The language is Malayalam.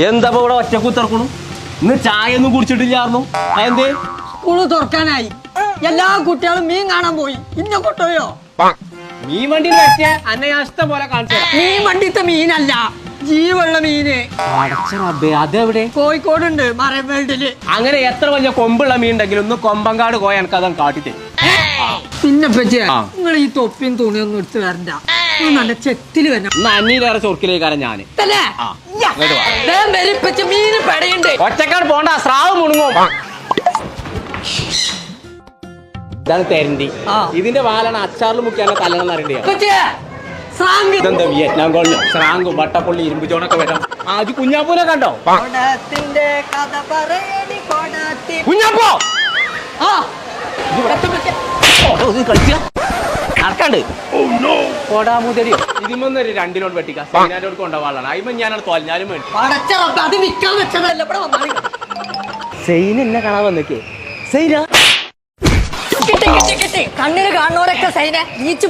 എന്താ ഇവിടെ ഒറ്റ കുത്തിറക്കണു? ഇന്ന് ചായ ഒന്നും കുടിച്ചിട്ടില്ലായിരുന്നു. അതെന്തേ? സ്കൂൾ തുറക്കാനായി. എല്ലാ കുട്ടികളും മീൻ കാണാൻ പോയി. ഇന്ന കുട്ടയോ മീൻ വണ്ടി അന്നെ ഞാൻ ഇഷ്ടം പോലെ കാണിച്ചു മീൻ വണ്ടിത്തെ മീനല്ല ജീവുള്ള മീന്. അതെവിടെ? കോഴിക്കോടുണ്ട് മറൈൻ വേൾഡിൽ. അങ്ങനെ എത്ര വലിയ കൊമ്പുള്ള മീൻ ഉണ്ടെങ്കിലും ഒന്ന് കൊമ്പങ്കാട് പോയ എനിക്ക് അതൊന്നും കാട്ടിട്ട് പിന്നെ പറ്റിയ നിങ്ങൾ ഈ തൊപ്പിയും തുണിയൊന്നും എടുത്ത് വരണ്ട. നല്ല ചെത്തിൽ വരണം. അന്നീലേറെ ചൊർക്കിലേക്കാരൻ ഞാൻ. ഇതല്ലേ? മീന് പെടയുണ്ട്. ഒറ്റക്കാട് പോണ്ട സ്രാവ് മുണുങ്ങും. ഇതാണ് തെരണ്ടി. ഇതിന്റെ വാലാണ് അച്ചാറിൽ മുക്കിയാണ് തലണം ഇതെന്താ വിയറ്റ്നാം വട്ടപ്പള്ളി ഇരുമ്പ് ചോണൊക്കെ വരാം. അത് കുഞ്ഞാപ്പൂനെ കണ്ടോ? കുഞ്ഞാപ്പോ! ആ. നടക്കാണ്ട്. വെട്ടിക്കാം. സൈനാരോട് കൊണ്ടുപോകാനാണ് വേണ്ടി. അത് വിൽക്കാൻ വെച്ചതല്ല ഇവിടെ വന്നാണ് സൈന എന്നെ കാണാൻ വന്നേക്കേ. കണ്ണിന് കാണുന്നവരൊക്കെ സൈന നീച്ചു